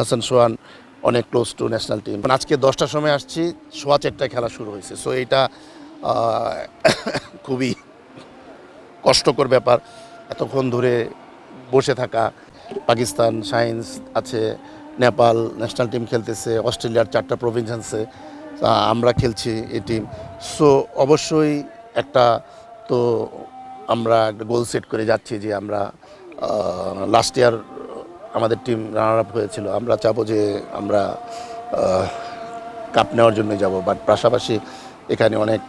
হাসান সোহান, অনেক close to national team আজকে দশটার সময় আসছি, সোয়া চারটায় খেলা শুরু হয়েছে। সো এইটা খুবই কষ্টকর ব্যাপার। এতক্ষণ ধরে বসে থাকা, পাকিস্তান, সায়েন্স আছে, নেপাল ন্যাশনাল টিম খেলতেছে, অস্ট্রেলিয়ার চারটা প্রভিন্স আমরা খেলছি এই টিম সো অবশ্যই একটা তো আমরা একটা গোল সেট করে যাচ্ছি যে আমরা লাস্ট ইয়ার আমাদের টিম রানার আপ হয়েছিল। আমরা চাবো যে আমরা কাপ নেওয়ার জন্য যাব। বাট পাশাপাশি এখানে অনেক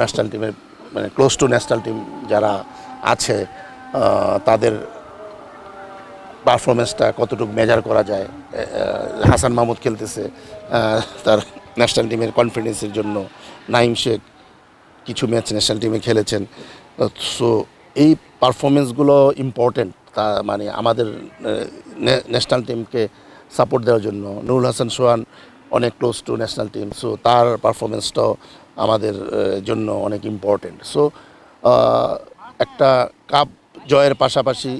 ন্যাশনাল টিমের মানে ক্লোজ টু ন্যাশনাল টিম যারা আছে তাদের পারফরমেন্সটা কতটুকু মেজার করা যায় হাসান মাহমুদ খেলতেছে তার ন্যাশনাল টিমের কনফিডেন্সের জন্য নাইম শেখ কিছু ম্যাচ ন্যাশনাল টিমে খেলেছেন। সো এই পারফরমেন্সগুলো ইম্পর্টেন্ট তা মানে আমাদের ন্যাশনাল টিমকে সাপোর্ট দেওয়ার জন্য। নুরুল হাসান সোহান অনেক close to national team so তার পারফরমেন্সটাও আমাদের জন্য অনেক ইম্পর্টেন্ট সো একটা কাপ জয়ের পাশাপাশি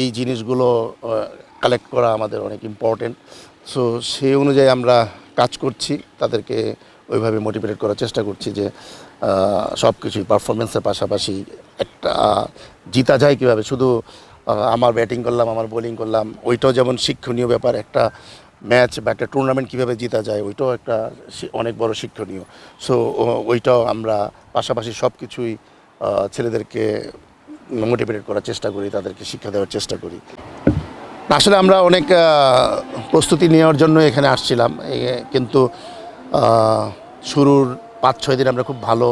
এই জিনিসগুলো কালেক্ট করা আমাদের অনেক ইম্পর্টেন্ট সো সেই অনুযায়ী আমরা কাজ করছি, তাদেরকে ওইভাবে মোটিভেট করার চেষ্টা করছি যে সব কিছুই পারফরমেন্সের পাশাপাশি একটা জিতা যায় কীভাবে? শুধু আমার ব্যাটিং করলাম, আমার বোলিং করলাম। ওইটাও যেমন শিক্ষণীয় ব্যাপার, একটা ম্যাচ বা একটা টুর্নামেন্ট কীভাবে জিতা যায়, ওইটাও একটা অনেক বড় শিক্ষণীয়। সো ওইটাও আমরা পাশাপাশি সব কিছুই ছেলেদেরকে মোটিভেটেড করার চেষ্টা করি, তাদেরকে শিক্ষা দেওয়ার চেষ্টা করি। আসলে আমরা অনেক প্রস্তুতি নেওয়ার জন্য এখানে আসছিলাম। কিন্তু শুরুর পাঁচ ছয় দিন আমরা খুব ভালো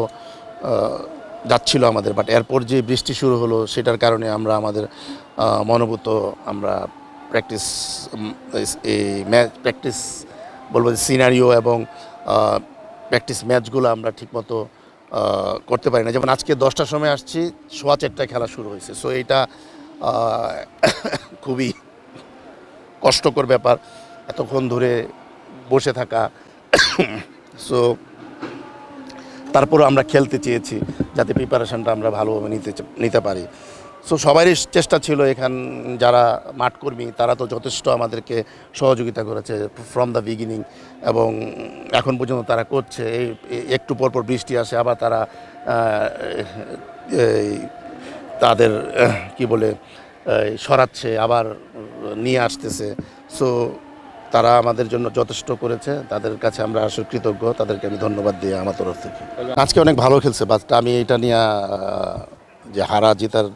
যাচ্ছিল আমাদের বাট এরপর যে বৃষ্টি শুরু হলো, সেটার কারণে আমরা আমাদের মনোভূত আমরা প্র্যাকটিস এই ম্যাচ প্র্যাকটিস বলব যে সিনারিও এবং প্র্যাকটিস ম্যাচগুলো আমরা ঠিকমতো করতে পারি না। যেমন আজকে দশটার সময় আসছি, সোয়া চারটায় খেলা শুরু হয়েছে। সো এইটা খুবই কষ্টকর ব্যাপার। এতক্ষণ ধরে বসে থাকা। সো তারপরে আমরা খেলতে চেয়েছি যাতে প্রিপারেশনটা আমরা ভালোভাবে নিতে নিতে পারি। সো সবারই চেষ্টা ছিল এখান, যারা মাঠকর্মী, তারা তো যথেষ্ট আমাদেরকে সহযোগিতা করেছে ফ্রম দ্য বিগিনিং এবং এখন পর্যন্ত তারা করছে। এই একটু পর পর বৃষ্টি আসে, আবার তারা তাদের কি বলে সরাচ্ছে, আবার নিয়ে আসতেছে। সো তারা আমাদের জন্য যথেষ্ট করেছে, তাদের কাছে আমরা আসলে কৃতজ্ঞ, তাদেরকে আমি ধন্যবাদ দিই আমার তরফ থেকে। আজকে অনেক ভালো খেলছে বাট আমি এটা নিয়ে যে হারা জেতার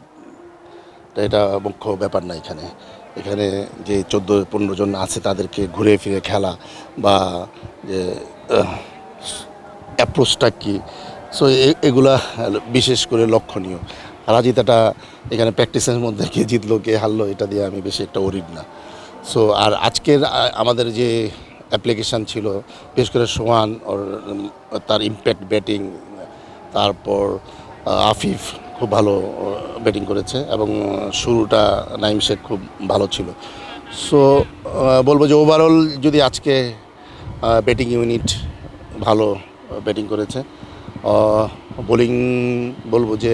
এটা মুখ্য ব্যাপার না এখানে। এখানে যে চোদ্দ, পনেরো জন আছে তাদেরকে ঘুরে ফিরে খেলা বা যে অ্যাপ্রোচটা কী সো এগুলা বিশেষ করে লক্ষণীয়। হারা জিতাটা এখানে প্র্যাকটিসের মধ্যে কে জিতলো, কে হারলো, এটা দিয়ে আমি বেশি একটা ওরিড না। সো আর আজকের আমাদের যে অ্যাপ্লিকেশান ছিল, বিশেষ করে সোহান ওর তার ইম্প্যাক্ট ব্যাটিং তারপর আফিফ খুব ভালো ব্যাটিং করেছে এবং শুরুটা নাইম শেখ খুব ভালো ছিল। সো বলব যে ওভারঅল যদি আজকে ব্যাটিং ইউনিট ভালো ব্যাটিং করেছে বোলিং বলব যে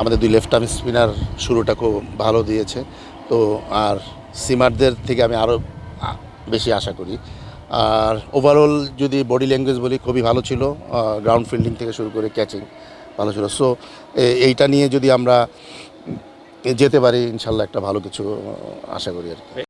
আমাদের দুই লেফট আর্ম স্পিনার শুরুটা খুব ভালো দিয়েছে। তো, আর সিমারদের থেকে আমি আরও বেশি আশা করি। আর ওভারঅল যদি বডি ল্যাঙ্গুয়েজ বলি, খুবই ভালো ছিল। গ্রাউন্ড ফিল্ডিং থেকে শুরু করে ক্যাচিং ভালো ছিল। সো এইটা নিয়ে যদি আমরা যেতে পারি, ইনশাল্লাহ একটা ভালো কিছু আশা করি আর কি।